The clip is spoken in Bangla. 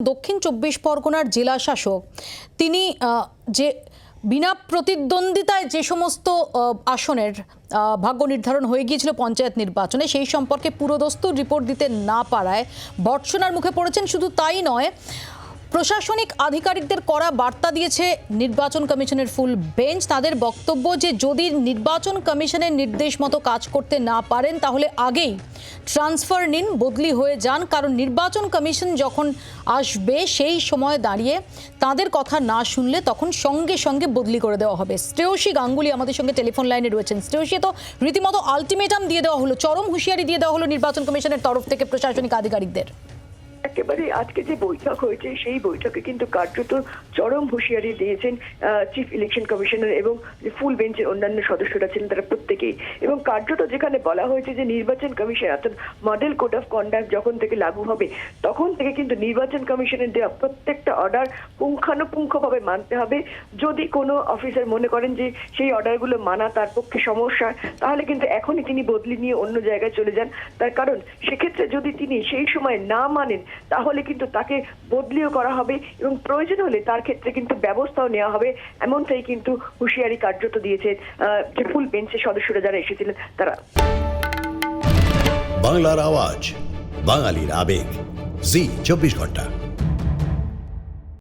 দক্ষিণ চব্বিশ পরগনার জেলা শাসক। তিনি যে, বিনা প্রতিদ্বন্দ্বিতায় যে সমস্ত আসনের ভাগ্য নির্ধারণ হয়ে গিয়েছিল পঞ্চায়েত নির্বাচনে, সেই সম্পর্কে পুরোদস্তুর রিপোর্ট দিতে না পারায় বর্ষণার মুখে পড়েছেন। শুধু তাই নয় প্রশাসনিক আধিকারিকদের করা বার্তা দিয়েছে নির্বাচন কমিশনের ফুল বেঞ্চ। তাদের বক্তব্য যে যদি নির্বাচন কমিশনের নির্দেশ মতো কাজ করতে না পারেন, তাহলে আগেই ট্রান্সফার নিন, বদলি হয়ে যান। কারণ নির্বাচন কমিশন যখন আসবে সেই সময় দাঁড়িয়ে তাদের কথা না শুনলে তখন সঙ্গে সঙ্গে বদলি করে দেওয়া হবে। শ্রেয়সী গাঙ্গুলি আমাদের সঙ্গে টেলিফোন লাইনে রয়েছেন। শ্রেয়সী তো রীতিমতো আলটিমেটাম দিয়ে দেওয়া হলো, চরম হুঁশিয়ারি দিয়ে দেওয়া হলো নির্বাচন কমিশনের তরফ থেকে প্রশাসনিক আধিকারিকদের। একেবারে আজকে যে বৈঠক হয়েছে, সেই বৈঠকে কিন্তু কার্যত চরম হুঁশিয়ারি দিয়েছেন চিফ ইলেকশন কমিশনার এবং ফুল বেঞ্চের অন্যান্য সদস্যরা ছিলেন তারা প্রত্যেকেই। এবং কার্যত যেখানে বলা হয়েছে যে নির্বাচন কমিশন, অর্থাৎ মডেল কোড অফ কন্ডাক্ট যখন থেকে লাগু হবে, তখন থেকে কিন্তু নির্বাচন কমিশনের দেওয়া প্রত্যেকটা অর্ডার পুঙ্খানুপুঙ্খভাবে মানতে হবে। যদি কোনো অফিসার মনে করেন যে সেই অর্ডারগুলো মানা তার পক্ষে সমস্যা, তাহলে কিন্তু এখনই তিনি বদলি নিয়ে অন্য জায়গায় চলে যান। তার কারণ, সেক্ষেত্রে যদি তিনি সেই সময় না মানেন তাহলে কিন্তু তাকে বদলিও করা হবে এবং প্রয়োজন হলে তার ক্ষেত্রে কিন্তু ব্যবস্থাও নেওয়া হবে। এমনটাই কিন্তু হুঁশিয়ারি কার্যত দিয়েছে যে ফুল বেঞ্চের সদস্যরা যারা এসেছিলেন তারা। বাংলার আওয়াজ, বাঙালির আবেগ। জি, চব্বিশ ঘণ্টা।